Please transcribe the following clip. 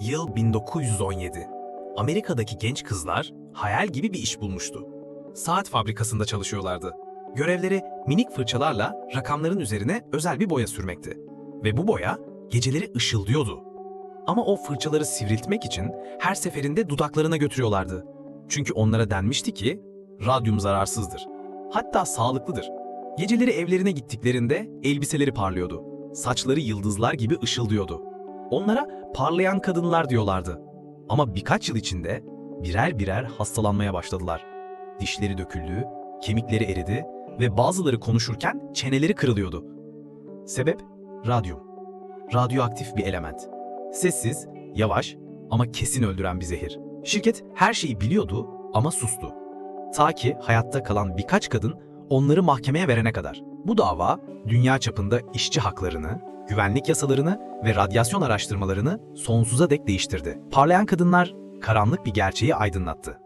Yıl 1917. Amerika'daki genç kızlar hayal gibi bir iş bulmuştu. Saat fabrikasında çalışıyorlardı. Görevleri minik fırçalarla rakamların üzerine özel bir boya sürmekti. Ve bu boya geceleri ışıldıyordu. Ama o fırçaları sivriltmek için her seferinde dudaklarına götürüyorlardı. Çünkü onlara denmişti ki radyum zararsızdır. Hatta sağlıklıdır. Geceleri evlerine gittiklerinde elbiseleri parlıyordu. Saçları yıldızlar gibi ışıldıyordu. Onlara parlayan kadınlar diyorlardı. Ama birkaç yıl içinde birer birer hastalanmaya başladılar. Dişleri döküldü, kemikleri eridi ve bazıları konuşurken çeneleri kırılıyordu. Sebep? Radyum. Radyoaktif bir element. Sessiz, yavaş ama kesin öldüren bir zehir. Şirket her şeyi biliyordu ama sustu. Ta ki hayatta kalan birkaç kadın onları mahkemeye verene kadar. Bu dava dünya çapında işçi haklarını, güvenlik yasalarını ve radyasyon araştırmalarını sonsuza dek değiştirdi. Parlayan kadınlar karanlık bir gerçeği aydınlattı.